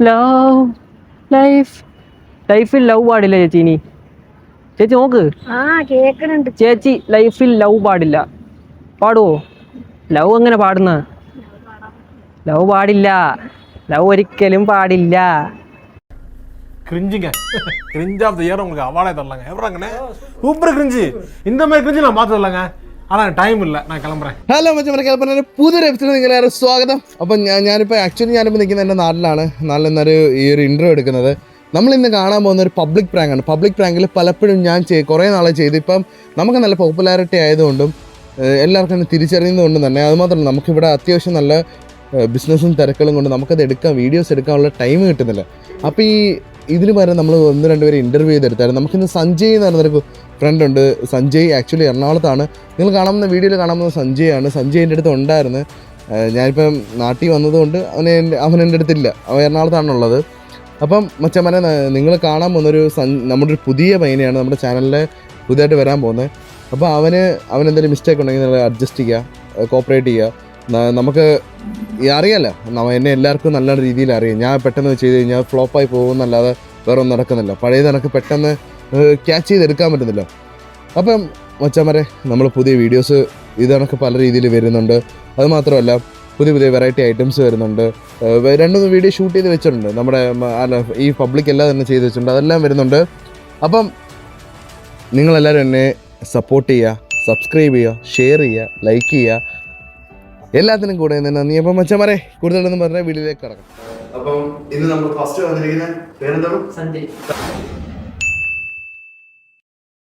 Love life ലൈഫിൽ love പാടില്ല ചേച്ചി ഇനി ചേച്ചി നോക്ക് ആ കേക്കണുണ്ട് ചേച്ചി ലൈഫിൽ ലവ് പാടില്ല പാടുവോ ലവ് എങ്ങനെ പാടുന്ന ലവ് പാടില്ല ലവ് ഒരിക്കലും പാടില്ല கிரிஞ்சுங்க கிரிஞ்ச் ஆஃப் த இயர் உங்களுக்கு அவார்டே தரலாங்க எவ்வளோங்கண்ணே சூப்பர் கிரிஞ்சு இந்த மாதிரி கிரிஞ்சு நான் பார்த்து தரலாங்க അതാണ് ടൈം ഇല്ല. ഞാൻ കിളമ്പറേ. ഹലോ മച്ചമ്മ കേൾപ്പന പുതിയൊരു എപ്പിസോഡ് നിങ്ങളേറെ സ്വാഗതം. അപ്പം ഞാൻ ഞാനിപ്പോൾ ആക്ച്വലി ഞാനിപ്പോൾ നിൽക്കുന്ന എന്റെ നാട്ടിലാണ്. നാട്ടിൽ നിന്നൊരു ഈ ഒരു ഇന്റർവ്യൂ എടുക്കുന്നത്. നമ്മൾ ഇന്ന് കാണാൻ പോകുന്ന ഒരു പബ്ലിക് പ്രാങ്കാണ് പബ്ലിക് പ്രാങ്കിൽ പലപ്പോഴും ഞാൻ ചെയ് കുറേ നാളെ ചെയ്തു. ഇപ്പം നമുക്ക് നല്ല പോപ്പുലാരിറ്റി ആയതുകൊണ്ടും എല്ലാവർക്കും തന്നെ തിരിച്ചറിയുന്നതുകൊണ്ടും തന്നെ അതുമാത്രമല്ല നമുക്കിവിടെ അത്യാവശ്യം നല്ല ബിസിനസ്സും തിരക്കുകളും കൊണ്ട് നമുക്കത് എടുക്കാം വീഡിയോസ് എടുക്കാനുള്ള ടൈം കിട്ടുന്നില്ല. അപ്പോൾ ഈ ഇതിന് പകരം നമ്മൾ ഒന്ന് രണ്ടുപേരെ പേര് ഇന്റർവ്യൂ ചെയ്തെടുത്തായിരുന്നു. നമുക്കിന്ന് സഞ്ജയ് എന്ന് പറയുന്നൊരു ഫ്രണ്ട് ഉണ്ട്. സഞ്ജയ് ആക്ച്വലി എറണാകുളത്താണ്. നിങ്ങൾ കാണാവുന്ന വീഡിയോയിൽ കാണാവുന്ന സഞ്ജയ് ആണ്. സഞ്ജയ് എന്റെ അടുത്ത് ഉണ്ടായിരുന്നു. ഞാനിപ്പം നാട്ടിൽ വന്നതുകൊണ്ട് അവനെ അവൻ എന്റെ അടുത്തില്ല. അവൻ എറണാകുളത്താണുള്ളത് അപ്പം മച്ചമ്മനെ നിങ്ങൾ കാണാൻ പോകുന്നൊരു സൻ നമ്മുടെ ഒരു പുതിയ പയ്യനെയാണ് നമ്മുടെ ചാനലിൽ പുതിയതായിട്ട് വരാൻ പോകുന്നത്. അപ്പോൾ അവന് അവൻ എന്തെങ്കിലും മിസ്റ്റേക്ക് ഉണ്ടെങ്കിൽ നിങ്ങൾ അഡ്ജസ്റ്റ് ചെയ്യുക കോപ്പറേറ്റ് ചെയ്യുക. നമുക്ക് അറിയാലോ എന്നെ എല്ലാവർക്കും നല്ല രീതിയിൽ അറിയാം. ഞാൻ പെട്ടെന്ന് ചെയ്ത് കഴിഞ്ഞാൽ ഫ്ലോപ്പായി പോകുമെന്നല്ലാതെ വേറെ ഒന്നും നടക്കുന്നില്ല. പഴയത് എനിക്ക് പെട്ടെന്ന് ക്യാച്ച് ചെയ്തെടുക്കാൻ പറ്റുന്നില്ല. അപ്പം മച്ചമ്മരെ നമ്മൾ പുതിയ വീഡിയോസ് ഇത് പല രീതിയിൽ വരുന്നുണ്ട്. അതുമാത്രമല്ല പുതിയ പുതിയ വെറൈറ്റി ഐറ്റംസ് വരുന്നുണ്ട്. രണ്ട് മൂന്ന് വീഡിയോ ഷൂട്ട് ചെയ്ത് വെച്ചിട്ടുണ്ട്. നമ്മുടെ അല്ല ഈ പബ്ലിക് എല്ലാം തന്നെ ചെയ്ത് വെച്ചിട്ടുണ്ട്. അതെല്ലാം വരുന്നുണ്ട്. അപ്പം നിങ്ങളെല്ലാവരും എന്നെ സപ്പോർട്ട് ചെയ്യുക സബ്സ്ക്രൈബ് ചെയ്യുക ഷെയർ ചെയ്യുക ലൈക്ക് ചെയ്യുക. എല്ലാത്തിനും കൂടെ നിന്ന് നന്ദി. അപ്പം മച്ചമാരെ കൂടുതലൊന്നും പറഞ്ഞാൽ വീട്ടിലേക്ക് കിടക്കും. അപ്പം ഇന്ന് നമ്മൾ ഫസ്റ്റ് വന്നിരിക്കുന്ന പേരെന്താണ്? സഞ്ജയ്.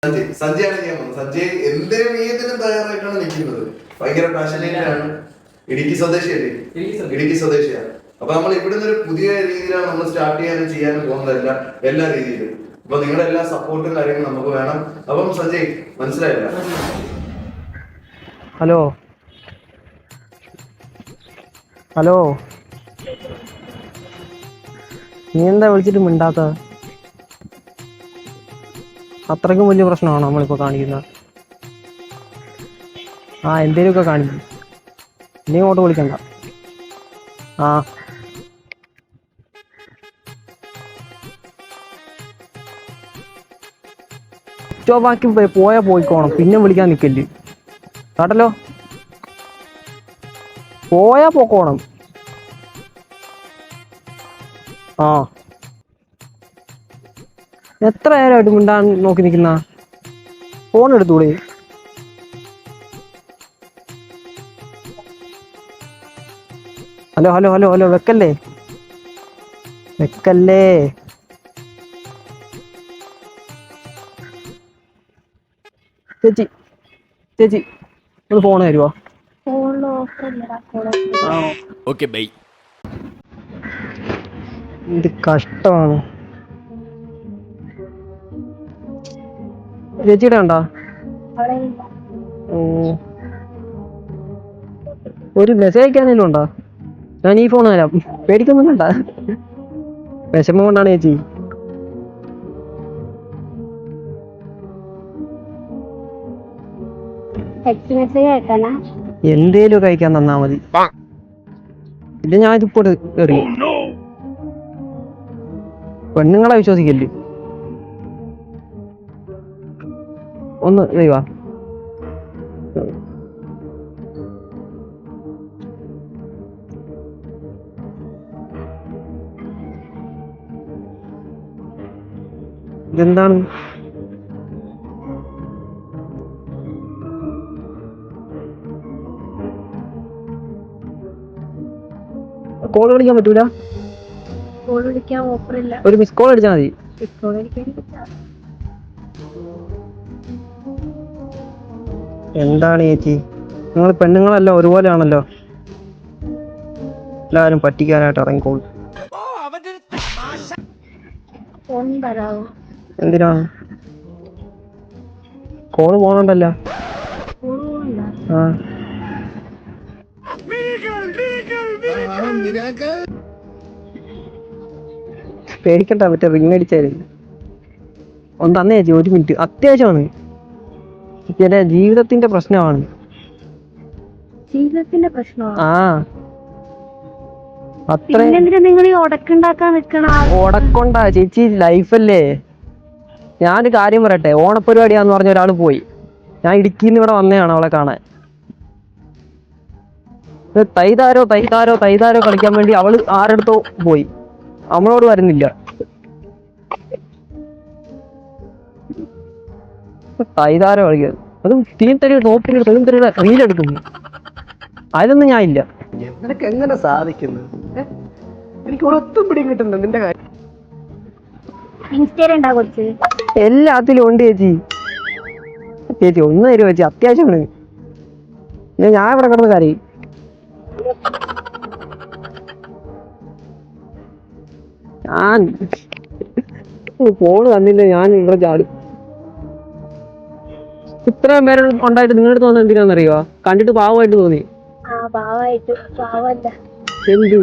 സഞ്ജയ്. സഞ്ജയാണ് ചെയ്യാൻ പോകുന്നത് സഞ്ജയ് എന്തിനും ഏതിനും തയ്യാറായിട്ടാണ് നിൽക്കുന്നത്. ഭയങ്കര പാഷനേറ്റ് ആണ്. ഇടുക്കി സ്വദേശിയല്ലേ? ഇടുക്കി സ്വദേശിയാണ് അപ്പൊ നമ്മൾ ഇവിടുന്ന് ഒരു പുതിയ രീതിയിലാണ് നമ്മൾ സ്റ്റാർട്ട് ചെയ്യാനും ചെയ്യാനും പോകുന്നതല്ല എല്ലാ എല്ലാ രീതിയിലും. അപ്പൊ നിങ്ങളുടെ എല്ലാ സപ്പോർട്ടും കാര്യങ്ങളും നമുക്ക് വേണം. അപ്പം സഞ്ജയ് മനസ്സിലായില്ല? ഹലോ. ഹലോ. നീ എന്താ വിളിച്ചിട്ട് മിണ്ടാത്ത? അത്രയ്ക്കും വലിയ പ്രശ്നമാണോ നമ്മളിപ്പോൾ കാണിക്കുന്നത്? ആ എന്തേലുമൊക്കെ കാണിക്കും നീ ഇങ്ങോട്ട് വിളിക്കണ്ട. ആ. ബാക്കി പോയാൽ പോയിക്കോണം. പിന്നെ വിളിക്കാൻ നിൽക്കല്ലേ കേട്ടല്ലോ? പോയാ പോക്കോണം. ആ. എത്ര നേരമായിട്ട് മിണ്ടാൻ നോക്കി നിൽക്കുന്ന ഫോൺ എടുത്തൂടെ ഹലോ ഹലോ ഹലോ ഹലോ വെക്കല്ലേ? വെക്കല്ലേ? ചേച്ചി ചേച്ചി ഒന്ന് ഫോൺ തരുമോ ഫോണിൽ ഓഫർ ഇല്ലടാ കോൾ ഓക്കെ ബൈ. ഇത് കഷ്ടമാണ്. ചേച്ചിയുടെ ഉണ്ടോ. ഒരു മെസ്സേജ് അയക്കാനും ഉണ്ടോ? ഞാൻ ഈ ഫോൺ തരാം പേടിക്കൊന്നും വേണ്ട. വിഷമം കൊണ്ടാണ് ചേച്ചി. ടെക്സ്റ്റ് മെസ്സേജ് അയക്കാനാ എന്തേലും കഴിക്കാൻ തന്നാ മതി. ഇല്ല ഞാൻ ഇതിപ്പോ കേറി പെണ്ണുങ്ങളെ വിശ്വസിക്കല്ലേ? ഒന്ന് ദൈവാ ഇതെന്താണ്? കോൾ വിളിക്കാൻ പറ്റൂല? കോൾ വിളിക്കാൻ ഓഫർ ഇല്ല. ഒരു മിസ് കോൾ അടിച്ചാൽ മതി. എനിക്ക്. എന്താണ് ചേച്ചി? നിങ്ങൾ പെണ്ണുങ്ങളെല്ലാം ഒരുപോലെ ആണല്ലോ എല്ലാവരും പറ്റിക്കാനായിട്ട് ഇറങ്ങിക്കോളൂ എന്തിനാ? എന്തിനാണ് കോൾ പോണണ്ടല്ലോ ആ. പേടിക്കണ്ട മറ്റേ റിങ് അടിച്ചായിരുന്നു ഒന്ന് തന്നെ ചേച്ചി ഒരു മിനിറ്റ്. അത്യാവശ്യമാണ്. ചില ജീവിതത്തിന്റെ പ്രശ്നമാണ്. ജീവിതത്തിന്റെ പ്രശ്നമാണ് ആ. അത്ര നിങ്ങൾ ഈ ഉടക്കുണ്ടാക്കാൻ നിക്കണ? ഉടക്കൊണ്ടാ ചേച്ചി. ലൈഫല്ലേ. ഞാനൊരു കാര്യം പറയട്ടെ. ഓണപ്പരിപാടിയാന്ന് പറഞ്ഞ ഒരാൾ പോയി. ഞാൻ ഇടുക്കിയിൽ നിന്ന് ഇവിടെ വന്നതാണ് അവളെ കാണാൻ. തൈതാരോ തൈതാരോ തൈതാരോ കളിക്കാൻ വേണ്ടി അവൾ ആരെടുത്തോ പോയി. നമ്മളോട് വരുന്നില്ല. തൈതാരോ കളിക്കാൻ അതും തീം തരി നോപ്പിന് തീം തരിയുടെ റീലെടുക്കുന്നു അതിലൊന്നും ഞാൻ ഇല്ല. നിനക്ക് എങ്ങനെ സാധിക്കുന്നു? എനിക്ക് ഒരൊത്തും പിടിയും കിട്ടുന്നു നിന്റെ കാര്യം. എല്ലാത്തിലും ഉണ്ട് ചേച്ചി. ചേച്ചി ഒന്ന് തരുമോ ചേച്ചി അത്യാവശ്യമാണ്. ഞാൻ ഞാൻ ഇവിടെ കിടന്ന് കരയും. ഞാൻ ഫോണ് തന്നില്ല ഞാൻ ഇവിടെ ചാടും. ഇത്രയും പേര് ഉണ്ടായിട്ട് നിങ്ങളുടെ തോന്നുന്നത് എന്തിനാണെന്നറിയോ കണ്ടിട്ട് പാവമായിട്ട് തോന്നി. എന്ത്?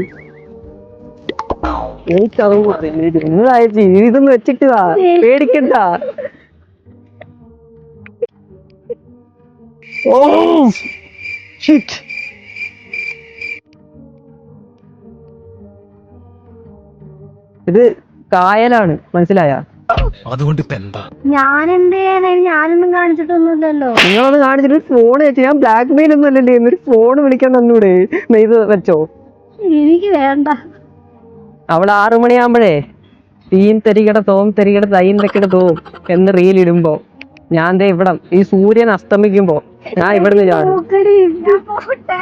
എനിക്കതൊന്നും അറിയില്ല. നിങ്ങളയച്ചി ഇതൊന്നും വെച്ചിട്ട്. പേടിക്കണ്ട. ഓ ഷിറ്റ് ഇത് കായലാണ് മനസ്സിലായ? ഞാൻ എന്ത്? ചെയ്യാനാ? ഞാനൊന്നും കാണിച്ചിട്ടൊന്നുമില്ലല്ലോ. നിങ്ങളൊന്ന് കാണിച്ചിട്ട് ഫോൺ വെച്ച്. ഞാൻ ബ്ലാക്ക് മെയിൽ ഒന്നും അല്ലല്ലേ എന്നൊരു ഫോൺ വിളിക്കാൻ തന്നൂടെ? നെയ്ത് ഇത് വെച്ചോ. എനിക്ക് വേണ്ട. അവൾ ആറു മണിയാകുമ്പോഴേ തീൻ തരികട തോം തരികട തൈൻ തെക്കട തോം എന്ന് റീൽ ഇടുമ്പോ. ഞാൻ ദേ ഇവിടെ ഈ സൂര്യൻ അസ്തമിക്കുമ്പോ ഞാൻ ഇവിടുന്ന് ചാടും. പോട്ടെ.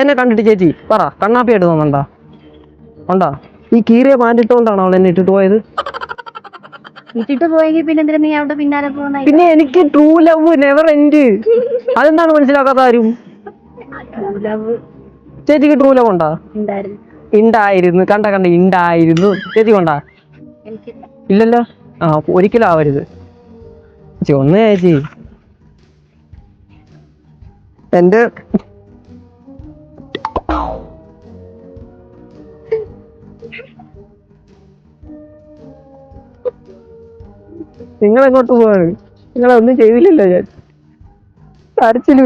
എന്നെ കണ്ടിട്ട് ചേച്ചി പറ കണ്ണാപ്പിയായിട്ട് തോന്നണ്ട? ഉണ്ടോ? ഈ കീറിയ പാന്റിട്ടുകൊണ്ടാണ് അവൾ എന്നെ ഇട്ടിട്ട് പോയത്? ഇട്ടിട്ട് പോയെങ്കിൽ പിന്നെ എന്തിനാ നീ അവിടെ പിന്നാലെ പോകുന്ന? പിന്നെ എനിക്ക് ട്രൂ ലവ് നെവർ എൻഡ് അതെന്താണ് മനസ്സിലാക്കാത്ത ആരും ചേച്ചിക്ക് ട്രൂ ലവ് ഉണ്ടോ? ഉണ്ടായിരുന്നു. ഉണ്ടായിരുന്നു കണ്ട കണ്ട ഉണ്ടായിരുന്നു ചേച്ചി കൊണ്ടാ? ഇല്ലല്ലോ? ആ ഒരിക്കലും ആവരുത്. ചേച്ചി ഒന്ന് ചേച്ചി. എന്റെ നിങ്ങൾ എങ്ങോട്ട് പോവാണ്? നിങ്ങളൊന്നും ചെയ്തില്ലല്ലോ ഞാൻ. കരച്ചിൽ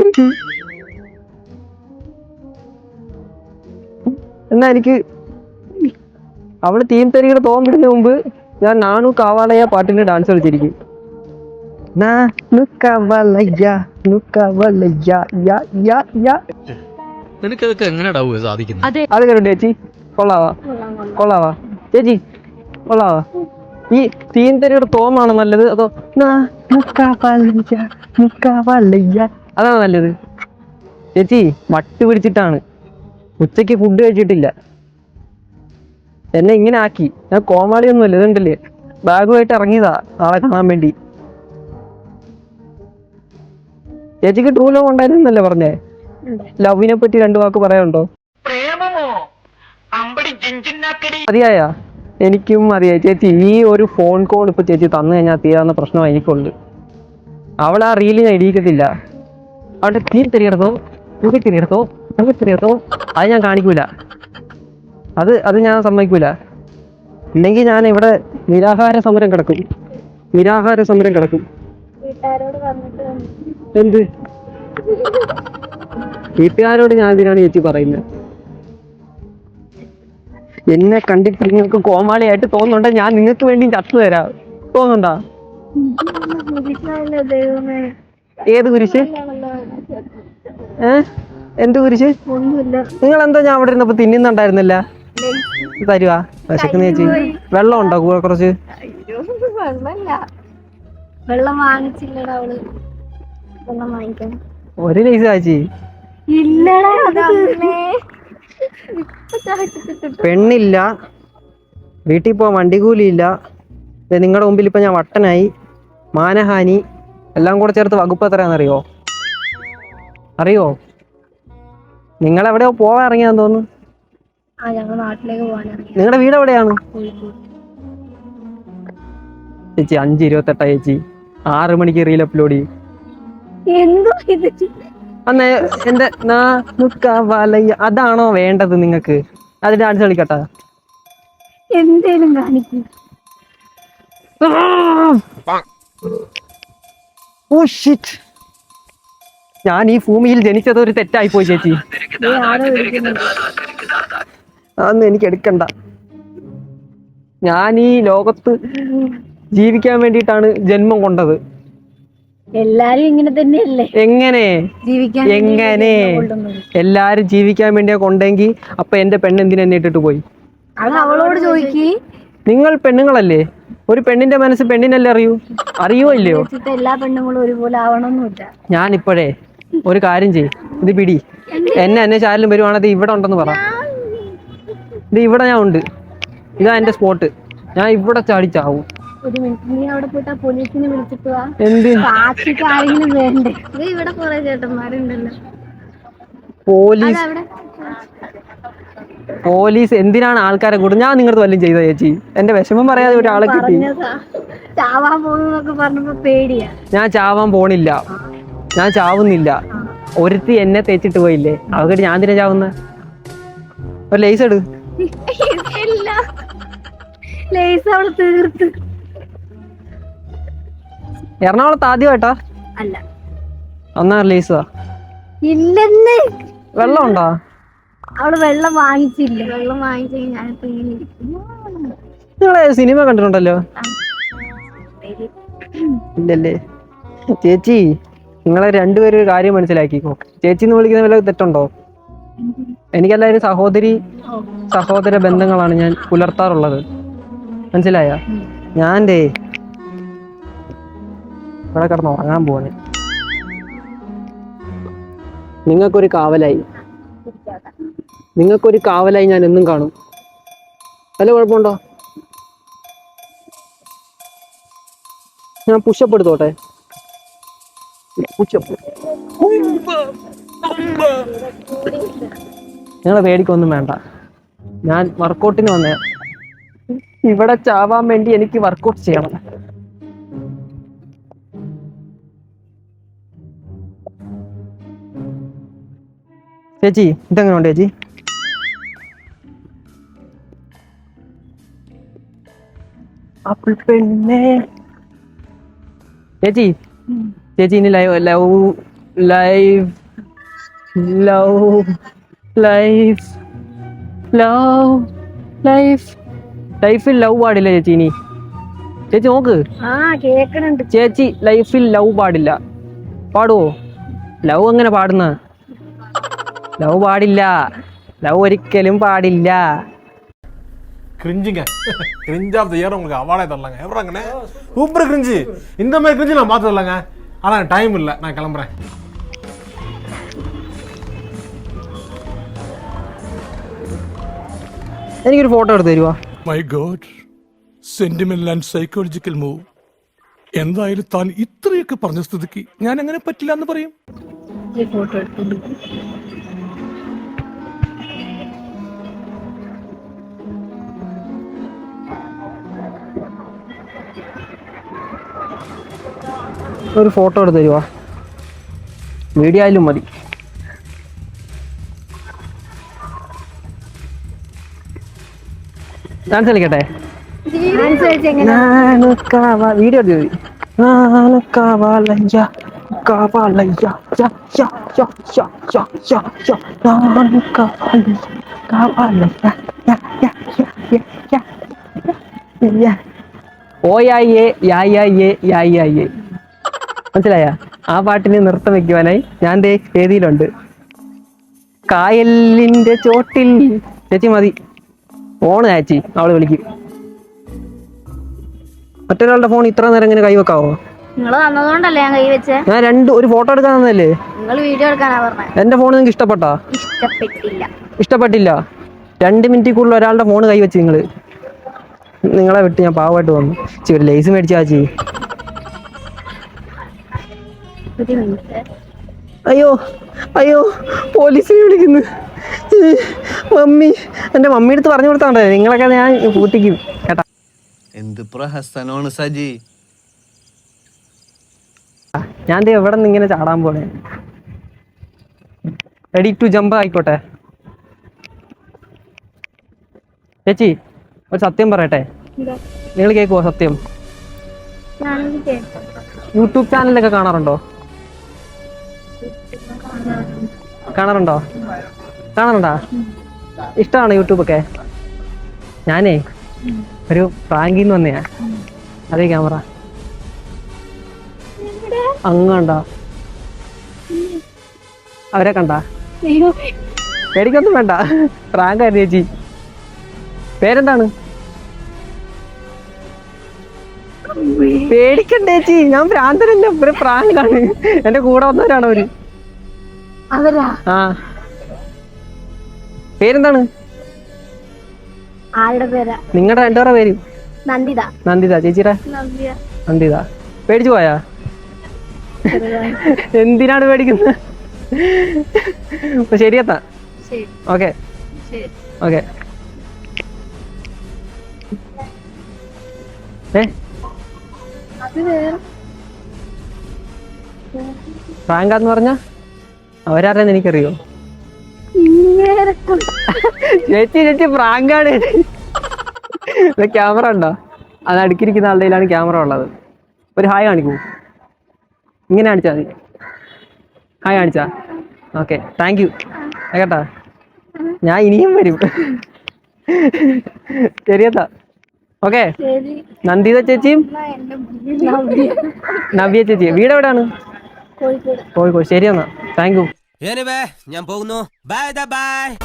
എന്നാ എനിക്ക് അവൾ തീം തരികയുടെ തോമ്പിടുന്ന മുമ്പ് ഞാൻ നാണു കാവാളയ പാട്ടിന് ഡാൻസ് കളിച്ചിരിക്കും. നിനക്കതൊക്കെ എങ്ങനെയാ സാധിക്കുന്നത് അത് കേട്ടോ ചേച്ചി. കൊള്ളാവാ. കൊള്ളാവാ? ചേച്ചി കൊള്ളാവാ? ഈ തീൻ തരിയുടെ തോമാണോ നല്ലത്? അതോ. അതാണോ നല്ലത്? ചേച്ചി വട്ട് പിടിച്ചിട്ടാണ്. ഉച്ചയ്ക്ക് ഫുഡ് കഴിച്ചിട്ടില്ല. എന്നെ ഇങ്ങനെ ആക്കി. ഞാൻ കോമാളിയൊന്നുമല്ല ഇതുണ്ടല്ലേ? ബാഗുമായിട്ട് ഇറങ്ങിയതാ നാളെ കാണാൻ വേണ്ടി. ചേച്ചിക്ക് ട്രൂ ലവ് ഉണ്ടായിരുന്നല്ലേ പറഞ്ഞേ? ലവിനെ പറ്റി രണ്ടു വാക്ക് പറയാനുണ്ടോ? മതിയായ? എനിക്കും അറിയാം ചേച്ചി ഈ ഒരു ഫോൺ കോൾ ഇപ്പൊ ചേച്ചി തന്നു കഴിഞ്ഞാൽ തീരാവുന്ന പ്രശ്നം എനിക്കുണ്ട്. അവൾ ആ റീൽ ഞാൻ ഇടിയിക്കത്തില്ല അവളുടെ തീ തിരിയെടുത്തോ തുകി തിരിയെടുത്തോ തുകി തിരിയെടുത്തോ അത് ഞാൻ കാണിക്കൂല. അത് അത് ഞാൻ സമ്മതിക്കൂല. ഇല്ലെങ്കിൽ ഞാൻ ഇവിടെ നിരാഹാര സമരം കിടക്കും. നിരാഹാര സമരം കിടക്കും. എന്ത്? വീട്ടുകാരോട് ഞാൻ എന്തിനാണ് ചേച്ചി പറയുന്നത്? എന്നെ കണ്ടിട്ട് നിങ്ങൾക്ക് കോമാളിയായിട്ട് തോന്നുന്നുണ്ടെ? ഞാൻ നിങ്ങൾക്ക് വേണ്ടി ചത്തു തരാം. തോന്നുന്നുണ്ടോ? ഏത് കുരിശ്. ഏ? എന്ത് കുരിശ്? നിങ്ങൾ എന്താ ഞാൻ അവിടെ ഇരുന്നപ്പോ തിന്നുന്നുണ്ടായിരുന്നില്ല. തരുവാ. വിശക്കുന്ന ചേച്ചി. വെള്ളം ഉണ്ടോ കുറച്ച്? വെള്ളം വാങ്ങിച്ചില്ലടാ അവൾ. വെള്ളം ഒരു ലൈസാ ചേച്ചി. ഇല്ലടാ പെണ്ണില്ല വീട്ടിൽ പോവാൻ വണ്ടിക്കൂലിയില്ല നിങ്ങളുടെ മുമ്പിൽ ഇപ്പൊ ഞാൻ വട്ടനായി. മാനഹാനി എല്ലാം കൂടെ ചേർത്ത് വകുപ്പ് എത്രയാണെന്നറിയോ? അറിയോ? നിങ്ങൾ എവിടെയോ പോവാൻ ഇറങ്ങിയാന്ന് തോന്നുന്നു. നിങ്ങളുടെ വീട് എവിടെയാണ്? ചേച്ചി അഞ്ച് ഇരുപത്തെട്ടാ ചേച്ചി. ആറ് മണിക്ക് റീൽ അപ്ലോഡ് ചെയ്യും. എന്തോ ഇത്? അന്ന് എന്റെ അതാണോ വേണ്ടത് നിങ്ങൾക്ക് അത് ഡാൻസ് കളിക്കട്ടാ. എന്തേലും കാണിക്കും. ഓ ഷിറ്റ് ഞാൻ ഈ ഭൂമിയിൽ ജനിച്ചത് ഒരു തെറ്റായി പോയി ചേച്ചി. അന്ന് അതൊന്നും എനിക്ക് എടുക്കണ്ട. ഞാൻ ഈ ലോകത്ത് ജീവിക്കാൻ വേണ്ടിയിട്ടാണ് ജന്മം കൊണ്ടത്. എല്ലാരും ഇങ്ങനെ തന്നെയല്ലേ? എങ്ങനെ? ജീവിക്കാൻ എങ്ങനെ? എല്ലാരും ജീവിക്കാൻ വേണ്ടിയാ കൊണ്ടെങ്കിൽ അപ്പൊ എന്റെ പെണ്ണ് എന്തിനാ എന്നെ ഇട്ടിട്ട് പോയി? അത് അവളോട് ചോദിക്കി. നിങ്ങൾ പെണ്ണുങ്ങളല്ലേ? ഒരു പെണ്ണിന്റെ മനസ്സ് പെണ്ണിനല്ലേ അറിയൂ? അറിയോ ഇല്ലയോ? എല്ലാ പെണ്ണുങ്ങളും ഒരുപോലെ ആവണമെന്നില്ല ഞാൻ ഇപ്പോഴേ ഒരു കാര്യം ചെയ് ഇത് പിടി. എന്നെ? എന്നെ ചാരലും വരുവാണെങ്കിൽ ഇവിടെ ഉണ്ടെന്ന് പറ. ഇത് ഇവിടെ ഞാൻ ഉണ്ട്. ഇതാ എന്റെ സ്പോട്ട്. ഞാൻ ഇവിടെ ചാടിച്ചാവും ചാവും. ഒരു മിനിറ്റ്. നീ അവിടെ പോയിട്ട് ആ പോലീസിനെ വിളിച്ചിട്ട് വാ. എന്ത്? സാക്ഷിക്ക് ആരെങ്കിലും വേണ്ടേ? ഇത് ഇവിടെ കുറെ ചേട്ടന്മാരുണ്ടല്ലോ. പോലീസ്. പോലീസ് എന്തിനാണ് ആൾക്കാരെ കൂടെ? ഞാൻ നിങ്ങളുടെ വല്ലതും ചെയ്ത ചേച്ചി? എന്റെ വിഷമം പറയാതെ ഒരാളെ കിട്ടി. ചാവാൻ പോകുന്നൊക്കെ പറഞ്ഞപ്പോ പേടിയാ. ഞാൻ ചാവാൻ പോണില്ല. ഞാൻ ചാവുന്നില്ല. ഒരുത്തി എന്നെ തേച്ചിട്ട് പോയില്ലേ? അവക്കിട്ട് ഞാൻ തന്നെ ചാവുന്ന? ഒരു ലേസ് എടു ലേസ് അവൾ തീർത്ത്. എറണാകുളത്ത് ആദ്യമായിട്ടാ? അല്ല. ഒന്നാ ലേസ് ഇല്ലെന്ന്. വെള്ളം ഉണ്ടോ അവൾ വെള്ളം വാങ്ങിച്ചില്ല. വെള്ളം വാങ്ങിച്ചു ഞാനിപ്പോ ഇങ്ങനെ ഇരിക്കുന്നു. നിങ്ങളെ സിനിമ കണ്ടിട്ടുണ്ടല്ലോ? ഇല്ലല്ലേ. ചേച്ചി നിങ്ങളെ രണ്ടുപേരും ഒരു കാര്യം മനസ്സിലാക്കിക്കോ. ചേച്ചി എന്ന് വിളിക്കുന്ന വല്ല തെറ്റുണ്ടോ? എനിക്കെല്ലാവരും സഹോദരി സഹോദര ബന്ധങ്ങളാണ് ഞാൻ പുലർത്താറുള്ളത്. മനസ്സിലായ? ഞാൻ ദേ ഇവിടെ കിടന്ന് ഉറങ്ങാൻ പോവാണ്. നിങ്ങൾക്കൊരു കാവലായി. നിങ്ങൾക്കൊരു കാവലായി ഞാൻ എന്നും കാണും. വല്ല കുഴപ്പമുണ്ടോ? ഞാൻ പുഷപ്പ് എടുത്തോട്ടെ? പുഷപ്പ് നിങ്ങളെ പേടിക്കൊന്നും വേണ്ട. ഞാൻ വർക്കൗട്ടിന് വന്നേ. ഇവിടെ ചാവാൻ വേണ്ടി എനിക്ക് വർക്കൗട്ട് ചെയ്യണം. ചേച്ചി ഇതെങ്ങനെ ഉണ്ട് ചേച്ചി പെണ്ണേ. ചേച്ചി ചേച്ചി ഇനി live love live love life love life. ലൈഫിൽ ലവ് പാടില്ല ചേച്ചി ഇനി. ചേച്ചി നോക്ക്. ആ കേക്കണുണ്ട്. ചേച്ചി ലൈഫിൽ ലവ് പാടില്ല. പാടുവോ? ലവ് എങ്ങനെ പാടുന്ന? ലവ് പാടില്ല ലവ് ഒരിക്കലും പാടില്ല கிரிஞ்சுங்க கிரிஞ்ச் ஆஃப் த இயர் உங்களுக்கு அவார்டே தரலாங்க எவ்வளோங்கண்ணே சூப்பர் கிரிஞ்சு இந்த மாதிரி கிரிஞ்சு நான் பார்த்து தரலாங்க ஆனால் டைம் இல்லை நான் கிளம்புறேன் എനിക്കൊരു ഫോട്ടോ എടുത്ത് തരുവാ my God sentimental and psychological move എന്തായാലും താൻ ഇത്രയൊക്കെ പറഞ്ഞ സ്ഥിതിക്ക് ഞാൻ അങ്ങനെ പറ്റില്ല എന്ന് പറയും ഈ ഫോട്ടോ എടുത്തോണ്ട് ഒരു ഫോട്ടോ എടുത്ത് തരുവാ വീഡിയോ ആയാലും മതി ഡാൻസ് കളിക്കട്ടെ വീഡിയോ എടുത്ത് മതി യാ യാ യ, യാ യ, യ, യ, മനസ്സിലായ? ആ പാട്ടിന് നൃത്തം വെക്കുവാനായി ഞാൻ ദേ വേദിയിലുണ്ട്. കായലിന്റെ ചോട്ടിൽ. ചേച്ചി മതി. ഫോണ് ചേച്ചി അവൾ വിളിക്കും. മറ്റൊരാളുടെ ഫോൺ ഇത്ര നേരം ഇങ്ങനെ കൈവെക്കാവോ? നിങ്ങൾ ഞാൻ ഞാൻ രണ്ട് ഒരു ഫോട്ടോ എടുക്കാൻ തന്നല്ലേ നിങ്ങൾ വീഡിയോ എടുക്കാനാ പറഞ്ഞത് എന്റെ ഫോൺ നിങ്ങൾക്ക് ഇഷ്ടപ്പെട്ടാ? ഇഷ്ടപ്പെട്ടില്ല. ഇഷ്ടപ്പെട്ടില്ല. രണ്ട് മിനിറ്റ് കൂടുതൽ ഒരാളുടെ ഫോൺ കൈവച്ച് നിങ്ങൾ. നിങ്ങളെ വിട്ട് ഞാൻ പാവമായിട്ട് വന്നു. ചി ഒരു ലേസ് മേടിച്ചാ ചി ഒരു മിനിറ്റ്. അയ്യോ അയ്യോ പോലീസിനെ വിളിക്കുന്നു. മമ്മി എന്റെ മമ്മി അടുത്ത് പറഞ്ഞു കൊടുത്താണ്ടേ നിങ്ങളൊക്കെ ഞാൻ കൂട്ടിക്കും കേട്ടാ. എന്ത് പ്രഹസനമാണ് സജി? ഞാൻ ദേ എവിടെ നിന്ന് ഇങ്ങനെ ചാടാൻ പോണേ? റെഡി ടു ജമ്പ് ആയിക്കോട്ടെ. ചേച്ചി ഒരു സത്യം പറയട്ടെ. നിങ്ങൾ കേൾക്കുവോ സത്യം? യൂട്യൂബ് ചാനലൊക്കെ കാണാറുണ്ടോ? കാണാറുണ്ടോ? കാണാറുണ്ടോ? ഇഷ്ടമാണോ യൂട്യൂബൊക്കെ ഞാനേ ഒരു പ്രാങ്കിൽ നിന്ന് വന്നെയാ. അതേ ക്യാമറ. അങ്ങണ്ടോ? അവരെ കണ്ട? പേടിക്കൊന്നും വേണ്ട. പ്രാങ്കായിരുന്നു ചേച്ചി. പേരെന്താണ്? പേടിക്കണ്ടേച്ചി ഞാൻ ഭ്രാന്തരല്ല ഒരു പ്രാങ്കാണ്. എന്റെ കൂടെ വന്നവരാണ് അവർ. ആ. പേരെന്താണ്? ആരുടെ പേരാ? നിങ്ങളുടെ രണ്ടുപേരുടെ പേര്? നന്ദിത. നന്ദിത ചേച്ചിയുടെ നന്ദിത. പേടിച്ചു പോയാ? എന്തിനാണ് പേടിക്കുന്നത്? ശരിയെത്താ ശരി. ഓക്കെ. ഓക്കെ. ഏ? പ്രാങ്കാന്ന് പറഞ്ഞ? അവരാരെന്ന് എനിക്കറിയോ? ചേച്ചി ചേച്ചി പ്രാങ്കാണ്. ക്യാമറ ഉണ്ടോ? അത് അടുക്കിരിക്കുന്ന ആളുടെ കയ്യിലാണ് ക്യാമറ ഉള്ളത്. ഒരു ഹായ് കാണിക്കൂ. ഇങ്ങനെ കാണിച്ചാൽ മതി. ഹായ് കാണിച്ചാ. ഓക്കെ താങ്ക് യു കേട്ടാ ഞാൻ ഇനിയും വരും. ശരിയെത്താ ഓക്കെ നന്ദിത ചേച്ചിയും നവ്യ. ചേച്ചി വീട് എവിടെയാണ് കോഴിക്കോട്. കോഴിക്കോട്. ശരി എന്നാ താങ്ക് യു ഞാൻ പോകുന്നു. Bye bye